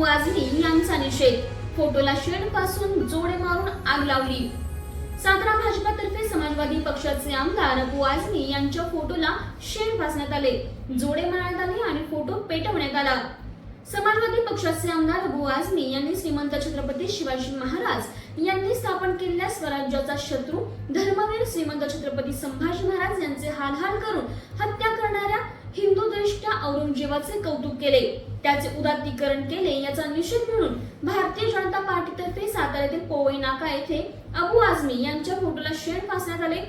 अबू यांचा निषेध फोटोला शेडपासून जोडे मारून आग लावली. सातारा भाजपातर्फे समाजवादी पक्षाचे आमदार बुआजनी यांच्या फोटोला शेण फासण्यात आले. जोडे मारण्यात आले आणि फोटो पेटवण्यात आला. समाजवादी पक्षाचे आमदार बुआजनी यांनी श्रीमंत छत्रपती शिवाजी महाराज यांनी स्थापन केलेल्या स्वराज्याचा शत्रू धर्मवीर श्रीमंत छत्रपती संभाजी महाराज यांचे हालहाल करून हत्या करणाऱ्या हिंदू दृष्ट्या औरंगजेबाचे कौतुक केले. त्याचे उदात्तीकरण केले याचा निषेध म्हणून भारतीय जनता पार्टीतर्फे साताऱ्यातील पोवई नाका येथे अबू आझमी यांच्या फोटोला शेण फासण्यात आले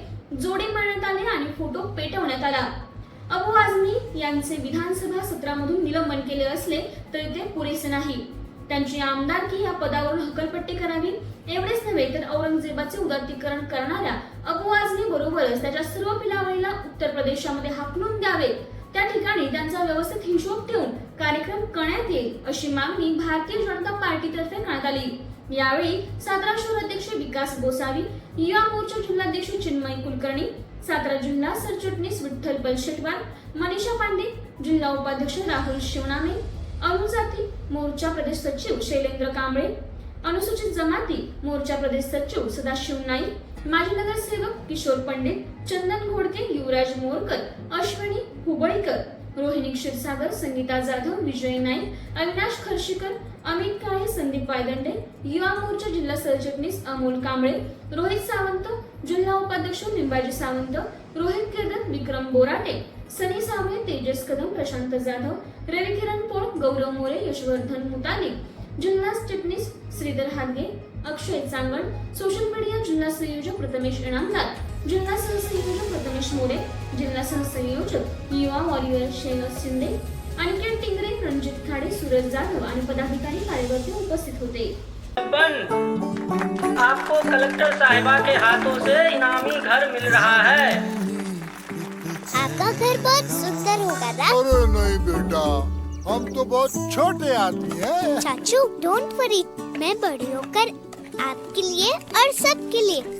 जोडे मारण्यात आले आणि फोटो पेटवण्यात आला. अबू आझमी यांचे विधानसभा सत्रामधून निलंबन केले असले तरी ते पुरेसे नाही. त्यांची आमदारकी या पदावरून हकलपट्टी करावी एवढेच नव्हे तर औरंगजेबाचे उदात्तीकरण करणाऱ्या अबू आझमी बरोबरच त्याच्या सर्व पिलावळीला उत्तर प्रदेशामध्ये हाकलून द्यावे. त्या ठिकाणी त्यांचा व्यवस्थित हिशोब ठेवून कार्यक्रम करण्यात येईल अशी मागणी भारतीय जनता पार्टीतर्फे करण्यात आली. यावेळी सातारा शहर अध्यक्ष विकास गोसावी युवा मोर्चा जिल्हाध्यक्ष चिन्मय कुलकर्णी सातारा जिल्हा सरचिटणीस विठ्ठल बलशेटवार मनीषा पांडे जिल्हा उपाध्यक्ष राहुल शिवनामे अनुजाती मोर्चा प्रदेश सचिव शैलेंद्र कांबळे अनुसूचित जमाती मोर्चा प्रदेश सचिव सदाशिव नाईक माजी नगरसेवक किशोर पंडित चंदन घोडके युवराज मोरकर अश्विनी हुबळीकर रोहिणी क्षीरसागर संगीता जाधव विजय नाईक अविनाश खर्शीकर अमित काळे संदीप वायदंडे युवा मोर्चा जिल्हा सरचिटणीस अमोल कांबळे रोहित सावंत जिल्हा उपाध्यक्ष निंबाजी सावंत रोहित केदर विक्रम बोराटे सनी सावळे तेजस कदम प्रशांत जाधव रवी किरण पोळ गौरव मोरे यशवर्धन मुतालिक जिल्हा चिटणीस श्रीधर हादगे अक्षय चांगण सोशल मीडिया जिल्हा संयोजक प्रथमेश इनामदार जिल्हा सहसंयोजक प्रथमेश मोरे जिल्हा सहसंयोजक युवा वॉरियर शेनस शिंदे अनिकेत टिंगरे रणजित खाडे सूरज जाधव आणि पदाधिकारी कार्यकर्ते उपस्थित होते. बन आपको कलेक्टर साहिबा के हाथों से इनामी घर मिल रहा है। आपका घर बहुत सुंदर होगा ना? अरे नहीं बेटा हम तो बहुत छोटे आदमी हैं। चाचू डोंट वरी मैं बड़ी होकर आपके लिए और सबके लिए